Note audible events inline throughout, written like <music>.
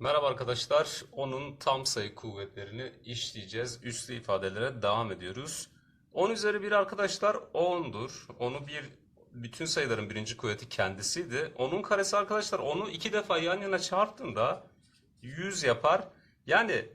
Merhaba arkadaşlar. Onun tam sayı kuvvetlerini işleyeceğiz. Üslü ifadelere devam ediyoruz. 10 üzeri 1 arkadaşlar 10'dur. Onu bir bütün sayıların birinci kuvveti kendisiydi. Onun karesi arkadaşlar onu iki defa yan yana çarptığında 100 yapar. Yani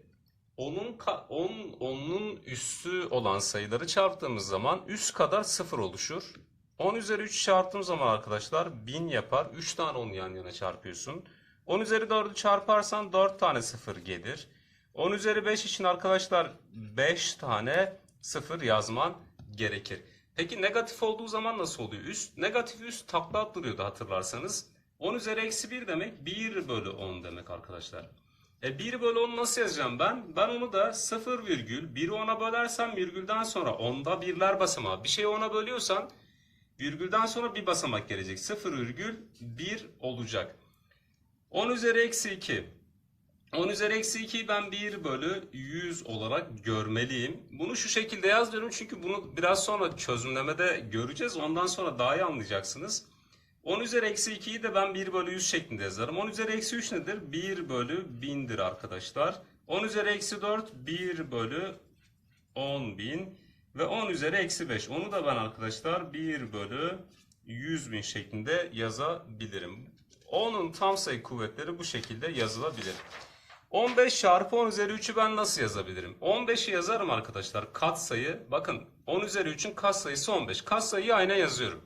onun on, onun üstü olan sayıları çarptığımız zaman üst kadar sıfır oluşur. 10 üzeri 3 çarptığım zaman arkadaşlar 1000 yapar. 3 tane onu yan yana çarpıyorsun. 10 üzeri 4'ü çarparsan 4 tane sıfır gelir. 10 üzeri 5 için arkadaşlar 5 tane sıfır yazman gerekir. Peki negatif olduğu zaman nasıl oluyor? Üst, negatif üst takla attırıyordu hatırlarsanız. 10 üzeri eksi 1 demek 1 bölü 10 demek arkadaşlar. E 1 bölü 10 nasıl yazacağım ben? Ben onu da 0 virgül 1'i 10'a bölersem virgülden sonra 10'da birler basamağı. Bir şeyi 10'a bölüyorsan virgülden sonra bir basamak gelecek. 0 virgül 1 olacak. 10 üzeri eksi 2. 10 üzeri eksi 2'yi ben 1 bölü 100 olarak görmeliyim. Bunu şu şekilde yazıyorum çünkü bunu biraz sonra çözümlemede göreceğiz. Ondan sonra daha iyi anlayacaksınız. 10 üzeri eksi 2'yi de ben 1 bölü 100 şeklinde yazarım. 10 üzeri eksi 3 nedir? 1 bölü 1000'dir arkadaşlar. 10 üzeri eksi 4 1 bölü 10.000 ve 10 üzeri eksi 5. Onu da ben arkadaşlar 1 bölü 100.000 şeklinde yazabilirim. 10'un tam sayı kuvvetleri bu şekilde yazılabilir. 15 çarpı 10 üzeri 3'ü ben nasıl yazabilirim? 15'i yazarım arkadaşlar. Kat sayı. Bakın 10 üzeri 3'ün kat sayısı 15. Kat sayıyı aynen yazıyorum.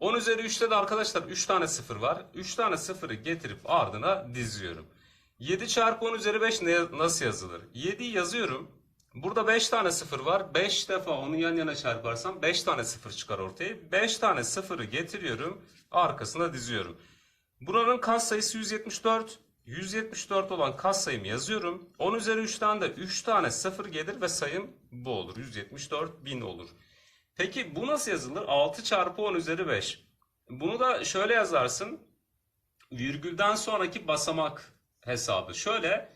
10 üzeri 3'te de arkadaşlar 3 tane sıfır var. 3 tane sıfırı getirip ardına diziyorum. 7 çarpı 10 üzeri 5 ne, nasıl yazılır? 7'yi yazıyorum. Burada 5 tane sıfır var. 5 defa onu yan yana çarparsam 5 tane sıfır çıkar ortaya. 5 tane sıfırı getiriyorum. Arkasına diziyorum. Buranın kas sayısı 174. 174 olan kas sayımı yazıyorum. 10 üzeri 3'ten de 3 tane sıfır gelir ve sayım bu olur. 174 bin olur. Peki bu nasıl yazılır? 6 çarpı 10 üzeri 5. Bunu da şöyle yazarsın. Virgülden sonraki basamak hesabı. Şöyle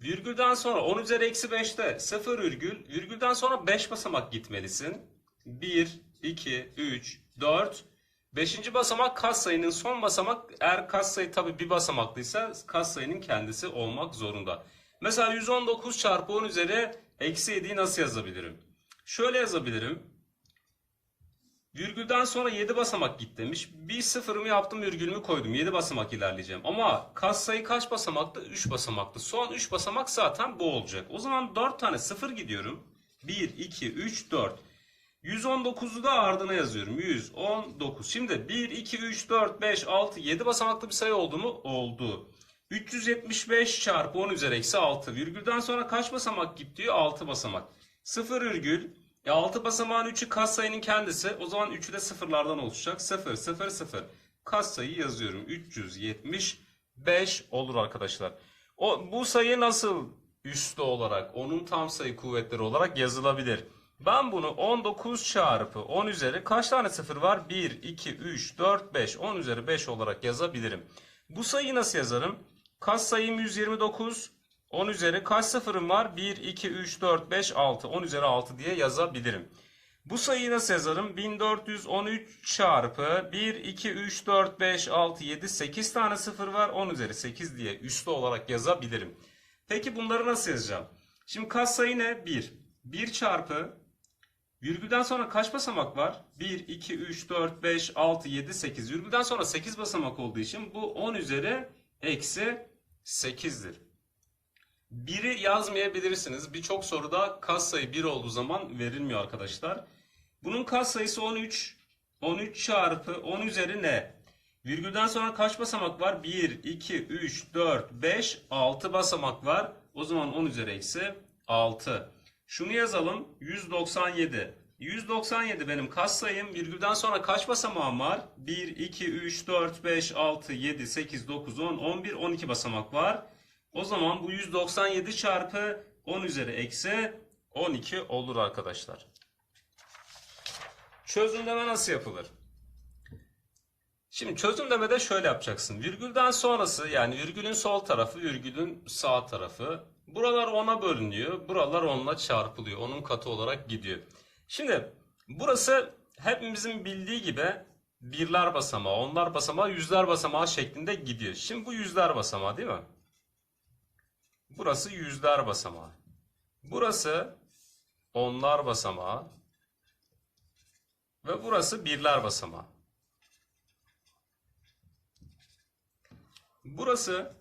virgülden sonra 10 üzeri eksi 5'te 0 virgül. Virgülden sonra 5 basamak gitmelisin. 1, 2, 3, 4. Beşinci basamak katsayının son basamak eğer katsayı tabi bir basamaklıysa katsayının kendisi olmak zorunda. Mesela 119 çarpı 10 üzeri eksi 7'yi nasıl yazabilirim? Şöyle yazabilirim. Virgülden sonra 7 basamak git demiş. Bir sıfırımı yaptım virgülümü koydum. 7 basamak ilerleyeceğim. Ama katsayı kaç basamakta? 3 basamakta. Son 3 basamak zaten bu olacak. O zaman 4 tane sıfır gidiyorum. 1, 2, 3, 4. 119'u da ardına yazıyorum. 119. Şimdi 1, 2, 3, 4, 5, 6, 7 basamaklı bir sayı oldu mu? Oldu. 375 çarpı 10 üzeri eksi 6. Virgülden sonra kaç basamak diyor? 6 basamak. 0 virgül. E 6 basamağın 3'ü katsayının kendisi. O zaman 3'ü de sıfırlardan oluşacak. 0, 0, 0. Katsayı yazıyorum. 375 olur arkadaşlar. O, bu sayı nasıl üstü olarak, onun tam sayı kuvvetleri olarak yazılabilir? Ben bunu 19 çarpı 10 üzeri kaç tane sıfır var? 1, 2, 3, 4, 5. 10 üzeri 5 olarak yazabilirim. Bu sayıyı nasıl yazarım? Kaç sayım 129. 10 üzeri kaç sıfırım var? 1, 2, 3, 4, 5, 6. 10 üzeri 6 diye yazabilirim. Bu sayıyı nasıl yazarım? 1413 çarpı 1, 2, 3, 4, 5, 6, 7, 8 tane sıfır var. 10 üzeri 8 diye üslü olarak yazabilirim. Peki bunları nasıl yazacağım? Şimdi kaç sayı ne? 1. 1 çarpı Virgülden sonra kaç basamak var? 1, 2, 3, 4, 5, 6, 7, 8. Virgülden sonra 8 basamak olduğu için bu 10 üzeri eksi 8'dir. 1'i yazmayabilirsiniz. Birçok soruda katsayı 1 olduğu zaman verilmiyor arkadaşlar. Bunun katsayısı 13. 13 çarpı 10 üzeri ne? Virgülden sonra kaç basamak var? 1, 2, 3, 4, 5, 6 basamak var. O zaman 10 üzeri eksi 6. Şunu yazalım. 197. 197 benim katsayım. Virgülden sonra kaç basamağım var? 1, 2, 3, 4, 5, 6, 7, 8, 9, 10, 11, 12 basamak var. O zaman bu 197 çarpı 10 üzeri eksi 12 olur arkadaşlar. Çözümleme nasıl yapılır? Şimdi çözümlemede şöyle yapacaksın. Virgülden sonrası yani virgülün sol tarafı, virgülün sağ tarafı. Buralar 10'a bölünüyor. Buralar 10'la çarpılıyor. Onun katı olarak gidiyor. Şimdi burası hepimizin bildiği gibi birler basamağı, onlar basamağı, yüzler basamağı şeklinde gidiyor. Şimdi bu yüzler basamağı değil mi? Burası yüzler basamağı. Burası onlar basamağı. Ve burası birler basamağı. Burası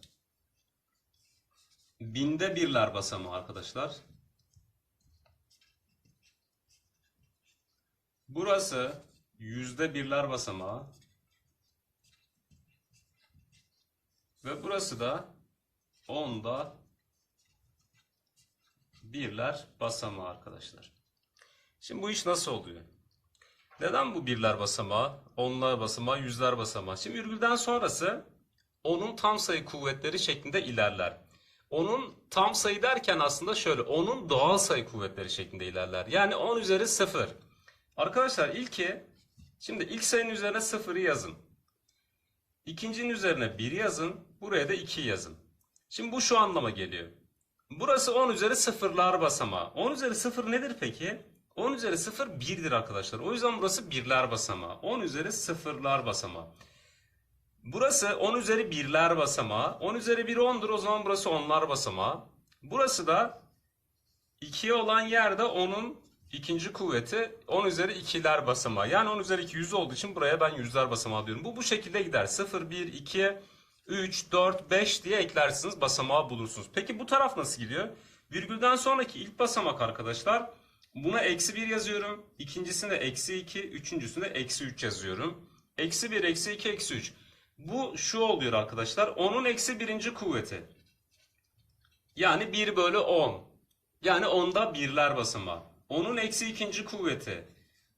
binde birler basamağı arkadaşlar. Burası yüzde birler basamağı. Ve burası da onda birler basamağı arkadaşlar. Şimdi bu iş nasıl oluyor? Neden bu birler basamağı, onlar basamağı, yüzler basamağı? Şimdi virgülden sonrası onun tam sayı kuvvetleri şeklinde ilerler. Onun tam sayı derken aslında şöyle, onun doğal sayı kuvvetleri şeklinde ilerler. Yani 10 üzeri 0. Arkadaşlar ilki, şimdi ilk sayının üzerine 0'ı yazın. İkincinin üzerine 1 yazın, buraya da 2 yazın. Şimdi bu şu anlama geliyor. Burası 10 üzeri sıfırlar basamağı. 10 üzeri 0 nedir peki? 10 üzeri 0 1'dir arkadaşlar. O yüzden burası birler basamağı. 10 üzeri sıfırlar basamağı. Burası 10 üzeri birler basamağı. 10 üzeri 1 10'dur. O zaman burası onlar basamağı. Burası da 2'ye olan yerde 10'un ikinci kuvveti 10 üzeri 2'ler basamağı. Yani 10 üzeri 2 100 olduğu için buraya ben yüzler basamağı diyorum. Bu bu şekilde gider. 0, 1, 2, 3, 4, 5 diye eklersiniz basamağı bulursunuz. Peki bu taraf nasıl gidiyor? Virgülden sonraki ilk basamak arkadaşlar buna eksi 1 yazıyorum. İkincisinde eksi 2, üçüncüsünde eksi 3 yazıyorum. Eksi 1, eksi 2, eksi 3. Bu şu oluyor arkadaşlar. 10'un eksi birinci kuvveti. Yani 1 bölü 10. Yani 10'da birler basamağı. 10'un eksi ikinci kuvveti.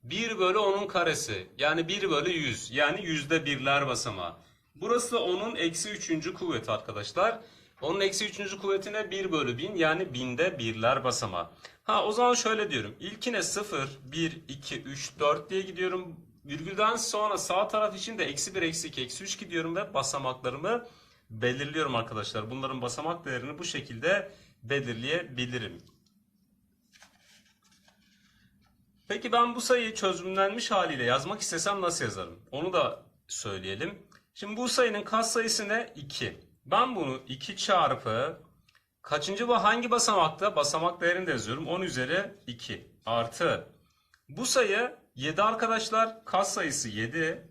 1 bölü 10'un karesi. Yani 1 bölü 100. Yani yüzde birler basamağı. Burası da 10'un eksi üçüncü kuvveti arkadaşlar. Onun eksi üçüncü kuvvetine 1 bölü 1000 yani binde birler basamağı. Ha o zaman şöyle diyorum. İlkine 0, 1, 2, 3, 4 diye gidiyorum. Virgülden sonra sağ taraf için de eksi 1, eksi 2, eksi 3 gidiyorum ve basamaklarımı belirliyorum arkadaşlar. Bunların basamak değerini bu şekilde belirleyebilirim. Peki ben bu sayıyı çözümlenmiş haliyle yazmak istesem nasıl yazarım? Onu da söyleyelim. Şimdi bu sayının katsayısı ne? 2. Ben bunu 2 çarpı kaçıncı ve hangi basamakta? Basamak değerini de yazıyorum. 10 üzeri 2 artı. Bu sayı 7 arkadaşlar. Katsayısı 7.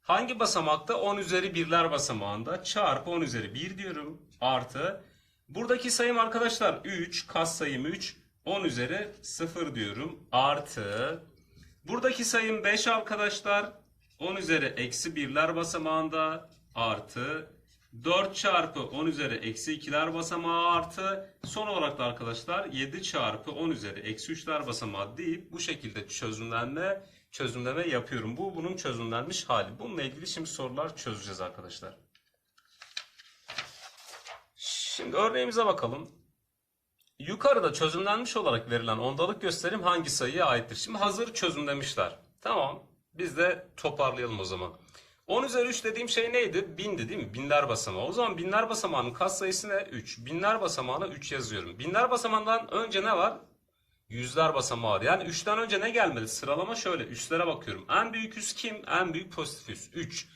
Hangi basamakta? 10 üzeri birler basamağında. Çarpı 10 üzeri 1 diyorum. Artı. Buradaki sayım arkadaşlar 3. Katsayım 3. 10 üzeri 0 diyorum. Artı. Buradaki sayım 5 arkadaşlar. 10 üzeri eksi birler basamağında artı 4 çarpı 10 üzeri eksi 2'ler basamağı artı son olarak da arkadaşlar 7 çarpı 10 üzeri eksi 3'ler basamağı deyip bu şekilde çözümlenme çözümleme yapıyorum. Bu bunun çözümlenmiş hali. Bununla ilgili şimdi sorular çözeceğiz arkadaşlar. Şimdi örneğimize bakalım. Yukarıda çözümlenmiş olarak verilen ondalık gösterim hangi sayıya aittir? Şimdi hazır çözümlemişler. Tamam. Biz de toparlayalım o zaman. 10 üzeri 3 dediğim şey neydi? Bindi değil mi? Binler basamağı. O zaman binler basamağının katsayısı ne? 3. Binler basamağına 3 yazıyorum. Binler basamağından önce ne var? Yüzler basamağı var. Yani 3'ten önce ne gelmeli? Sıralama şöyle. Üstlere bakıyorum. En büyük üs kim? En büyük pozitif üs. 3.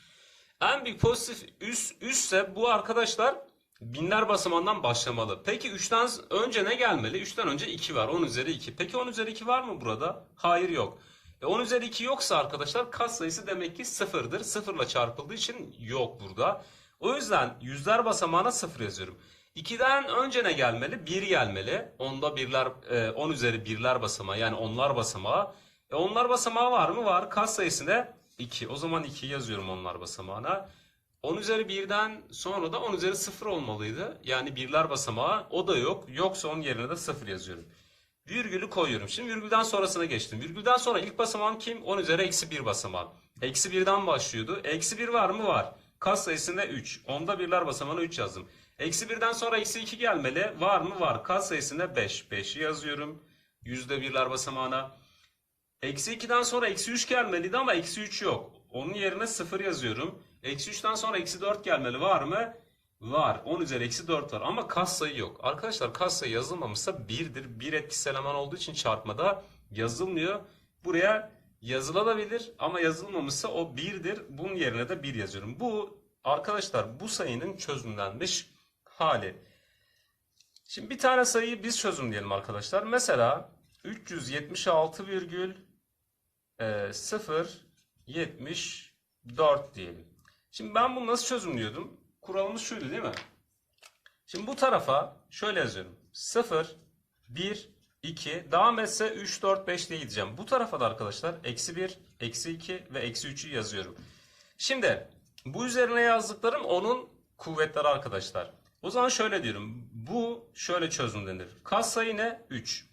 En büyük pozitif üs üsse bu arkadaşlar binler basamağından başlamalı. Peki 3'ten önce ne gelmeli? 3'ten önce 2 var. 10 üzeri 2. Peki 10 üzeri 2 var mı burada? Hayır yok. E 10 üzeri 2 yoksa arkadaşlar kat sayısı demek ki sıfırdır. Sıfırla çarpıldığı için yok burada. O yüzden yüzler basamağına sıfır yazıyorum. 2'den önce ne gelmeli? 1 gelmeli. Onda birler, e, 10 üzeri birler basamağı yani onlar basamağı. E onlar basamağı var mı? Var. Kat sayısı ne? 2. O zaman 2 yazıyorum onlar basamağına. 10 üzeri 1'den sonra da 10 üzeri 0 olmalıydı. Yani birler basamağı o da yok. Yoksa onun yerine de 0 yazıyorum. Virgülü koyuyorum. Şimdi virgülden sonrasına geçtim. Virgülden sonra ilk basamağım kim? 10 üzeri eksi 1 basamağı. Eksi 1'den başlıyordu. Eksi 1 var mı? Var. Kas sayısında 3. Onda birler basamağına 3 yazdım. Eksi 1'den sonra eksi 2 gelmeli. Var mı? Var. Kas sayısında 5. 5'i yazıyorum. Yüzde birler basamağına. Eksi 2'den sonra eksi 3 gelmeliydi ama eksi 3 yok. Onun yerine 0 yazıyorum. Eksi 3'ten sonra eksi 4 gelmeli. Var mı? Var. 10 üzeri eksi 4 var ama kas sayı yok. Arkadaşlar kas sayı yazılmamışsa 1'dir. 1 etkisi eleman olduğu için çarpmada yazılmıyor. Buraya yazılabilir ama yazılmamışsa o 1'dir. Bunun yerine de 1 yazıyorum. Bu arkadaşlar bu sayının çözümlenmiş hali. Şimdi bir tane sayıyı biz çözümleyelim arkadaşlar. Mesela 376 virgül e, 0 74 diyelim. Şimdi ben bunu nasıl çözümlüyordum? Kuralımız şuydu değil mi? Şimdi bu tarafa şöyle yazıyorum. 0, 1, 2, devam etse 3, 4, 5 diye gideceğim. Bu tarafa da arkadaşlar eksi 1, eksi 2 ve eksi 3'ü yazıyorum. Şimdi bu üzerine yazdıklarım onun kuvvetleri arkadaşlar. O zaman şöyle diyorum. Bu şöyle çözümlenir. Katsayı ne? 3.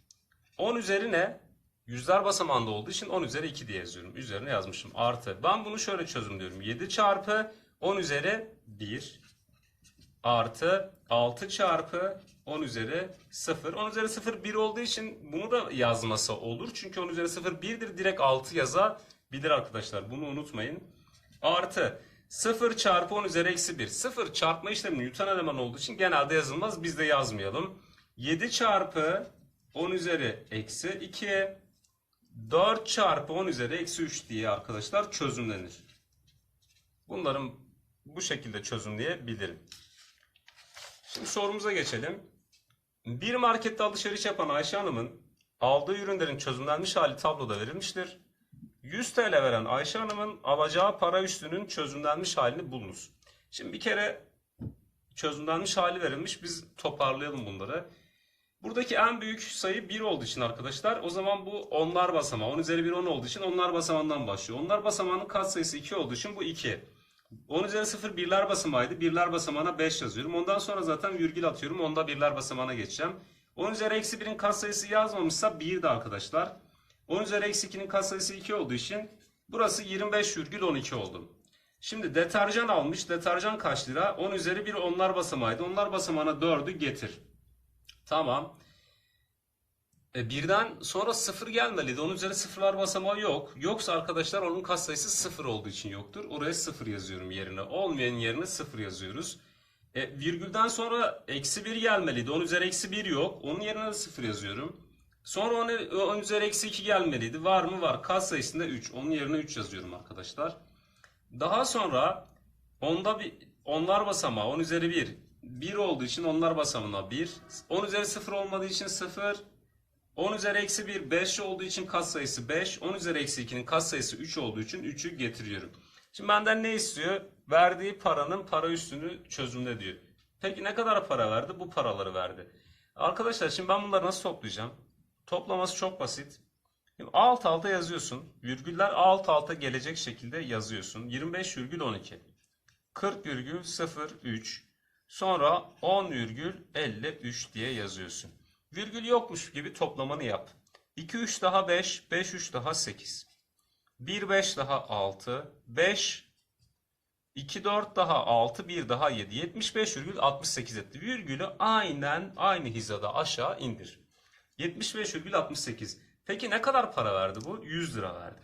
10 üzeri ne? Yüzler basamağında olduğu için 10 üzeri 2 diye yazıyorum. Üzerine yazmışım. Artı. Ben bunu şöyle çözümlüyorum. 7 çarpı 10 üzeri 1 artı 6 çarpı 10 üzeri 0. 10 üzeri 0 1 olduğu için bunu da yazması olur. Çünkü 10 üzeri 0 1'dir. Direkt 6 yazabilir arkadaşlar. Bunu unutmayın. Artı 0 çarpı 10 üzeri eksi 1. 0 çarpma işlemi Newton elemanı olduğu için genelde yazılmaz. Biz de yazmayalım. 7 çarpı 10 üzeri eksi 2. 4 çarpı 10 üzeri eksi 3 diye arkadaşlar çözümlenir. Bunların bu şekilde çözümleyebilirim. Şimdi sorumuza geçelim. Bir markette alışveriş yapan Ayşe Hanım'ın aldığı ürünlerin çözümlenmiş hali tabloda verilmiştir. 100 TL veren Ayşe Hanım'ın alacağı para üstünün çözümlenmiş halini bulunuz. Şimdi bir kere çözümlenmiş hali verilmiş. Biz toparlayalım bunları. Buradaki en büyük sayı 1 olduğu için arkadaşlar o zaman bu onlar basamağı. 10 üzeri 1 10 olduğu için onlar basamağından başlıyor. Onlar basamağının katsayısı 2 olduğu için bu 2. 10 üzeri 0 birler basamağıydı. Birler basamağına 5 yazıyorum. Ondan sonra zaten virgül atıyorum. Onda birler basamağına geçeceğim. 10 üzeri eksi 1'in katsayısı yazmamışsa 1 de arkadaşlar. 10 üzeri eksi 2'nin katsayısı 2 olduğu için burası 25,12 oldu. Şimdi deterjan almış. Deterjan kaç lira? 10 üzeri 1 onlar basamağıydı. Onlar basamağına 4'ü getir. Tamam. E, birden sonra sıfır gelmeliydi. Onun üzerine sıfırlar basamağı yok. Yoksa arkadaşlar onun katsayısı sıfır olduğu için yoktur. Oraya sıfır yazıyorum yerine. Olmayan yerine sıfır yazıyoruz. E, virgülden sonra eksi bir gelmeliydi. Onun üzeri eksi bir yok. Onun yerine de sıfır yazıyorum. Sonra onun, onun üzeri eksi iki gelmeliydi. Var mı? Var. Katsayısında 3. Onun yerine 3 yazıyorum arkadaşlar. Daha sonra onda bir onlar basamağı 10 üzeri 1. 1 olduğu için onlar basamağına 1. 10 üzeri 0 olmadığı için 0. 10 üzeri eksi 1 5 olduğu için katsayısı 5. 10 üzeri eksi 2'nin katsayısı 3 olduğu için 3'ü getiriyorum. Şimdi benden ne istiyor? Verdiği paranın para üstünü çözümle diyor. Peki ne kadar para verdi? Bu paraları verdi. Arkadaşlar şimdi ben bunları nasıl toplayacağım? Toplaması çok basit. Şimdi alt alta yazıyorsun. Virgüller alt alta gelecek şekilde yazıyorsun. 25,12 40,03 sonra 10,53 diye yazıyorsun. Virgül yokmuş gibi toplamanı yap. 2 3 daha 5, 5 3 daha 8. 1 5 daha 6, 5 2 4 daha 6, 1 daha 7. 75,68 etti. Virgülü aynen aynı hizada aşağı indir. 75,68. Peki ne kadar para verdi bu? 100 lira verdi.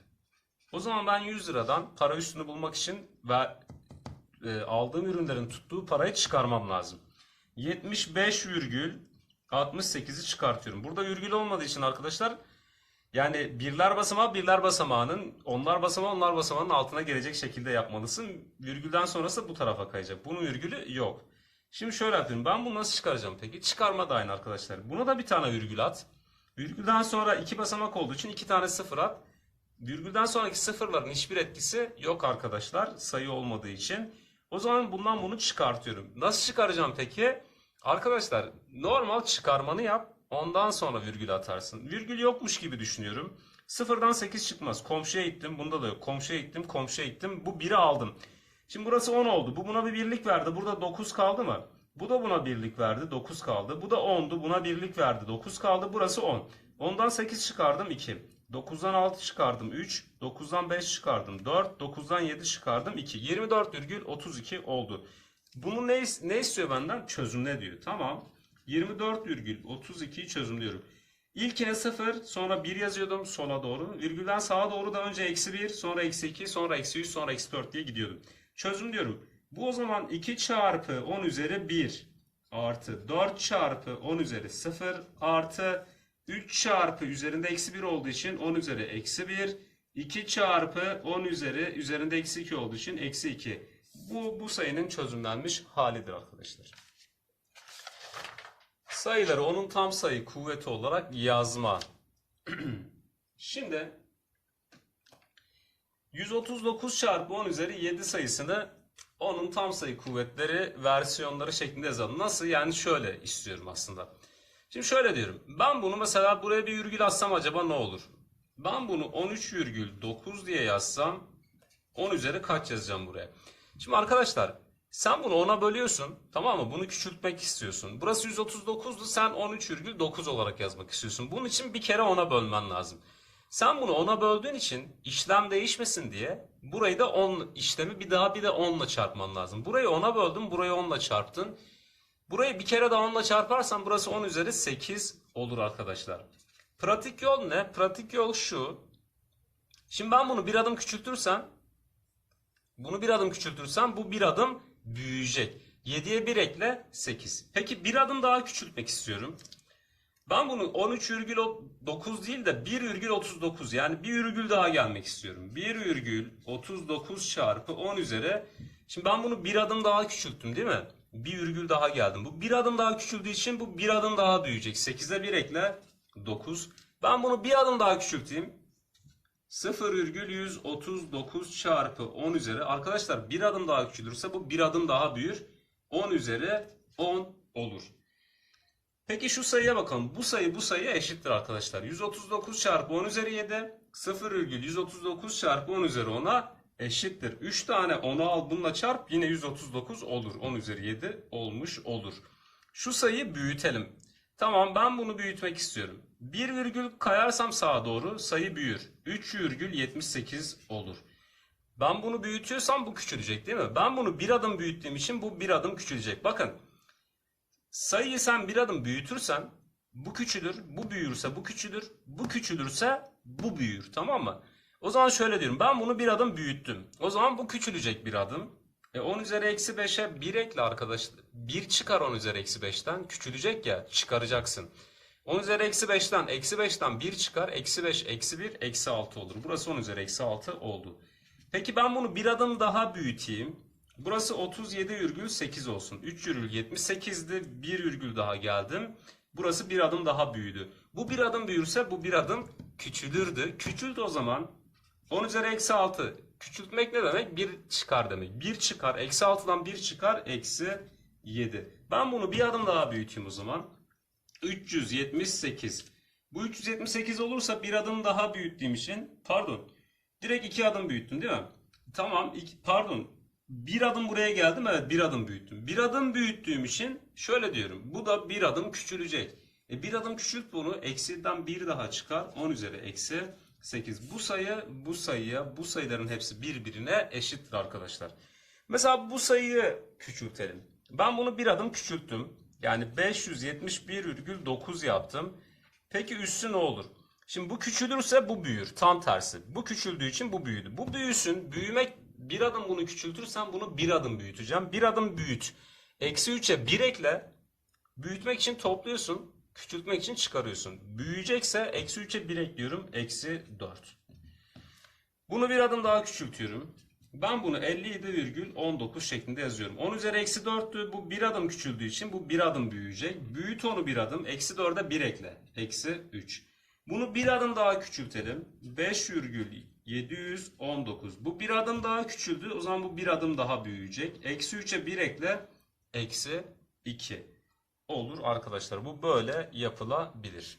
O zaman ben 100 liradan para üstünü bulmak için ve e, aldığım ürünlerin tuttuğu parayı çıkarmam lazım. 75,68'i çıkartıyorum. Burada virgül olmadığı için arkadaşlar yani birler basamağı birler basamağının onlar basamağı onlar basamağının altına gelecek şekilde yapmalısın. Virgülden sonrası bu tarafa kayacak. Bunun virgülü yok. Şimdi şöyle yapıyorum. Ben bunu nasıl çıkaracağım peki? Çıkarma da aynı arkadaşlar. Buna da bir tane virgül at. Virgülden sonra iki basamak olduğu için iki tane sıfır at. Virgülden sonraki sıfırların hiçbir etkisi yok arkadaşlar. Sayı olmadığı için. O zaman bundan bunu çıkartıyorum. Nasıl çıkaracağım peki? Arkadaşlar normal çıkarmanı yap. Ondan sonra virgül atarsın. Virgül yokmuş gibi düşünüyorum. Sıfırdan 8 çıkmaz. Komşuya gittim. Bunda da yok. Komşuya gittim. Komşuya gittim. Bu 1'i aldım. Şimdi burası 10 oldu. Bu buna bir birlik verdi. Burada 9 kaldı mı? Bu da buna birlik verdi. 9 kaldı. Bu da 10'du. Buna birlik verdi. 9 kaldı. Burası 10. 10'dan 8 çıkardım 2. 9'dan 6 çıkardım 3. 9'dan 5 çıkardım 4. 9'dan 7 çıkardım 2. 24,32 oldu. Bunu ne, ne istiyor benden? Çözümle diyor. Tamam. 24,32'yi çözümlüyorum. İlkine 0 sonra 1 yazıyordum sola doğru. Virgülden sağa doğru da önce eksi 1 sonra eksi 2 sonra eksi 3 sonra eksi 4 diye gidiyordum. Çözümlüyorum. Bu o zaman 2 çarpı 10 üzeri 1 artı 4 çarpı 10 üzeri 0 artı 3 çarpı üzerinde eksi 1 olduğu için 10 üzeri eksi 1 2 çarpı 10 üzeri üzerinde eksi 2 olduğu için eksi 2. Bu, bu sayının çözümlenmiş halidir arkadaşlar. Sayıları onun tam sayı kuvveti olarak yazma. <clears throat> Şimdi 139 çarpı 10 üzeri 7 sayısını onun tam sayı kuvvetleri versiyonları şeklinde yazalım. Nasıl? Yani şöyle istiyorum aslında. Şimdi şöyle diyorum. Ben bunu mesela buraya bir virgül atsam acaba ne olur? Ben bunu 13,9 diye yazsam 10 üzeri kaç yazacağım buraya? Şimdi arkadaşlar sen bunu 10'a bölüyorsun tamam mı? Bunu küçültmek istiyorsun. Burası 139'du sen 13,9 olarak yazmak istiyorsun. Bunun için bir kere 10'a bölmen lazım. Sen bunu 10'a böldüğün için işlem değişmesin diye burayı da 10 işlemi bir daha bir de 10 ile çarpman lazım. Burayı 10'a böldün burayı 10 ile çarptın. Burayı bir kere daha 10 ile çarparsan burası 10 üzeri 8 olur arkadaşlar. Pratik yol ne? Pratik yol şu. Şimdi ben bunu bir adım küçültürsem bunu bir adım küçültürsem bu bir adım büyüyecek. 7'ye 1 ekle 8. Peki bir adım daha küçültmek istiyorum. Ben bunu 13,9 değil de 1,39 yani bir virgül daha gelmek istiyorum. 1,39 çarpı 10 üzeri. Şimdi ben bunu bir adım daha küçülttüm değil mi? Bir virgül daha geldim. Bu bir adım daha küçüldüğü için bu bir adım daha büyüyecek. 8'e 1 ekle 9. Ben bunu bir adım daha küçülteyim. 0,139 çarpı 10 üzeri. Arkadaşlar bir adım daha küçülürse bu bir adım daha büyür. 10 üzeri 10 olur. Peki şu sayıya bakalım. Bu sayı bu sayıya eşittir arkadaşlar. 139 çarpı 10 üzeri 7. 0,139 çarpı 10 üzeri 10'a eşittir. 3 tane 10'u al bununla çarp yine 139 olur. 10 üzeri 7 olmuş olur. Şu sayıyı büyütelim. Tamam ben bunu büyütmek istiyorum. Bir virgül kayarsam sağa doğru sayı büyür. 3,78 olur. Ben bunu büyütüyorsam bu küçülecek değil mi? Ben bunu bir adım büyüttüğüm için bu bir adım küçülecek. Bakın sayıyı sen bir adım büyütürsen bu küçülür, bu büyürse bu küçülür, bu küçülürse bu büyür tamam mı? O zaman şöyle diyorum ben bunu bir adım büyüttüm. O zaman bu küçülecek bir adım. E 10 üzeri eksi 5'e 1 ekle arkadaşlar. 1 çıkar 10 üzeri eksi 5'ten. Küçülecek ya çıkaracaksın. 10 üzeri eksi 5'ten eksi 5'ten 1 çıkar. Eksi 5 eksi 1 eksi 6 olur. Burası 10 üzeri eksi 6 oldu. Peki ben bunu bir adım daha büyüteyim. Burası 37,8 olsun. 3,78'di. Bir virgül daha geldim. Burası bir adım daha büyüdü. Bu bir adım büyürse bu bir adım küçülürdü. Küçüldü o zaman. 10 üzeri eksi 6. Küçültmek ne demek? 1 çıkar demek. 1 çıkar. Eksi 6'dan 1 çıkar. Eksi 7. Ben bunu bir adım daha büyüteyim o zaman. 378. Bu 378 olursa bir adım daha büyüttüğüm için pardon. Direkt iki adım büyüttüm değil mi? Tamam. iki- pardon. Bir adım buraya geldim. Evet bir adım büyüttüm. Bir adım büyüttüğüm için şöyle diyorum. Bu da bir adım küçülecek. E bir adım küçült bunu. Eksiden bir daha çıkar. 10 üzeri eksi 8. Bu sayı bu sayıya bu sayıların hepsi birbirine eşittir arkadaşlar. Mesela bu sayıyı küçültelim. Ben bunu bir adım küçülttüm. Yani 571,9 yaptım. Peki üssü ne olur? Şimdi bu küçülürse bu büyür. Tam tersi. Bu küçüldüğü için bu büyüdü. Bu büyüsün. Büyümek bir adım bunu küçültürsem bunu bir adım büyüteceğim. Bir adım büyüt. Eksi 3'e 1 ekle. Büyütmek için topluyorsun. Küçültmek için çıkarıyorsun. Büyüyecekse eksi 3'e 1 ekliyorum. Eksi 4. Bunu bir adım daha küçültüyorum. Ben bunu 57,19 şeklinde yazıyorum. 10 üzeri eksi 4'tü. Bu bir adım küçüldüğü için bu bir adım büyüyecek. Büyüt onu bir adım. Eksi 4'e 1 ekle. Eksi 3. Bunu bir adım daha küçültelim. 5,719. Bu bir adım daha küçüldü. O zaman bu bir adım daha büyüyecek. Eksi 3'e 1 ekle. Eksi 2. Olur arkadaşlar. Bu böyle yapılabilir.